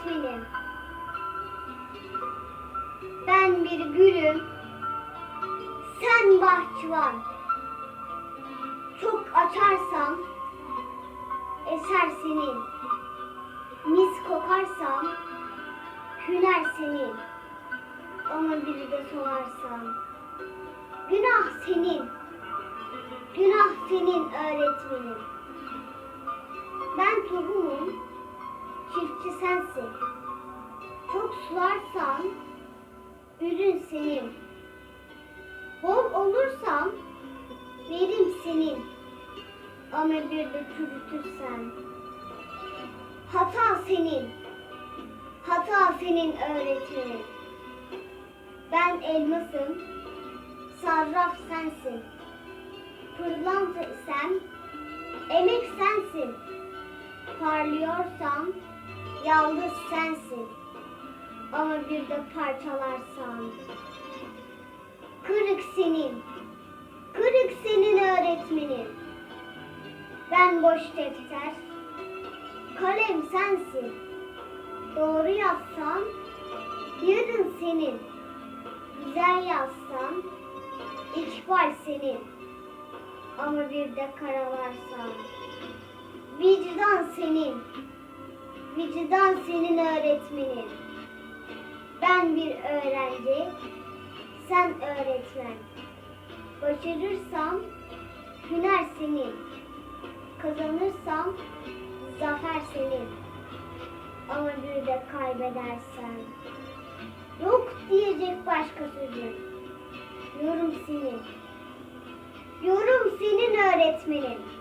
öğretmenim. Ben bir gülüm, sen bahçıvan. Çok açarsam eser senin. Mis kokarsam hüner senin. Ama bir de sorarsam günah senin. Günah senin öğretmenim. Ben tohumum, çiftçi sensin. Çok sularsan ürün senin. Bol olursam verim senin. Ama bir de çürütürsen hata senin. Hata senin öğretmenin. Ben elmasım, sarraf sensin. Pırlanta isem, emek sensin. Parlıyorsam, yalnız sensin. Ama bir de parçalarsan, kırık senin. Kırık senin öğretmenin. Ben boş defter, kalem sensin. Doğru yazsan, yarın senin. Güzel yazsan, ikbal senin. Ama bir de karalarsan, vicdan Vicdan senin öğretmenin. Ben bir öğrenci, sen öğretmen. Başarırsam hüner senin. Kazanırsam zafer senin. Ama bir de kaybedersen yok diyecek başka sözüm. Yorum senin. Yorum senin öğretmenin.